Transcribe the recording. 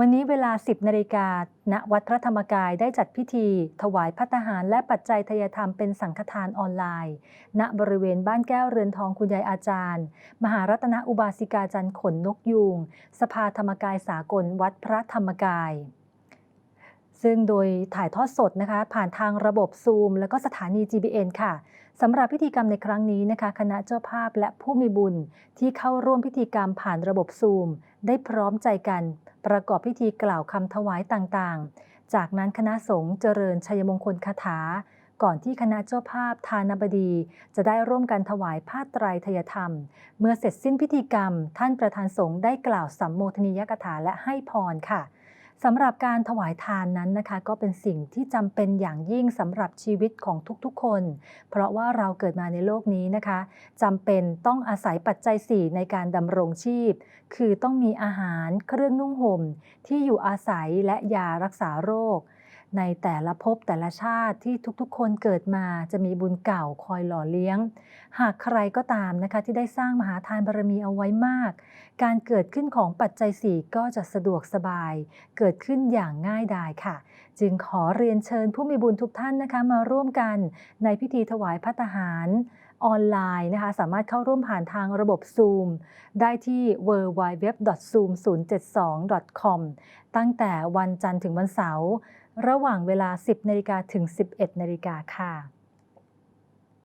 วันนี้เวลา 10 นาฬิกาณวัดพระธรรมกายได้จัดพิธี ถวายพัตตาหารและปัจจัยทายธรรมเป็นสังฆทานออนไลน์ ณบริเวณบ้านแก้วเรือนทองคุณยายอาจารย์ มหารัตนอุบาสิกาจันทร์ขนนกยูง สภาธรรมกายสากลวัดพระธรรมกาย ซึ่งโดยถ่ายทอดสดนะคะ ผ่านทางระบบซูม แล้วก็สถานี GBN ค่ะสำหรับพิธีกรรมในครั้งนี้นะคะ คณะเจ้าภาพและผู้มีบุญที่เข้าร่วมพิธีกรรมผ่านระบบซูม ได้พร้อมใจกัน ประกอบพิธีกล่าวคำถวายต่างๆ จากนั้นคณะสงฆ์เจริญชัยมงคลคาถา ก่อนที่คณะเจ้าภาพทานบดี จะได้ร่วมกันถวายผ้าไตรทยธรรม เมื่อเสร็จสิ้นพิธีกรรม ท่านประธานสงฆ์ได้กล่าวสัมโมทนียกถาและให้พรค่ะ สำหรับการถวายทานนั้นนะคะ ก็เป็นสิ่งที่จำเป็นอย่างยิ่งสำหรับชีวิตของทุกๆคน เพราะว่าเราเกิดมาในโลกนี้นะคะจำเป็นต้องอาศัยปัจจัย 4 ในการดำรงชีพ คือต้องมีอาหารเครื่องนุ่งห่มที่อยู่อาศัยและยารักษาโรค ในแต่ละภพแต่ละชาติที่ทุกๆ คนเกิดมาจะมีบุญเก่าคอยหล่อเลี้ยง หากใครก็ตามนะคะที่ได้สร้างมหาทานบารมีเอาไว้มาก การเกิดขึ้นของปัจจัยสี่ก็จะสะดวกสบาย เกิดขึ้นอย่างง่ายดายค่ะ จึงขอเรียนเชิญผู้มีบุญทุกท่านนะคะมาร่วมกันในพิธีถวายพัตตาหาร ออนไลน์นะคะสามารถเข้าร่วมผ่านทางระบบ Zoom ได้ที่ www.zoom072.com ตั้งแต่วันจันทร์ถึงวันเสาร์ระหว่างเวลา 10นาฬิกาถึง 11นาฬิกาค่ะ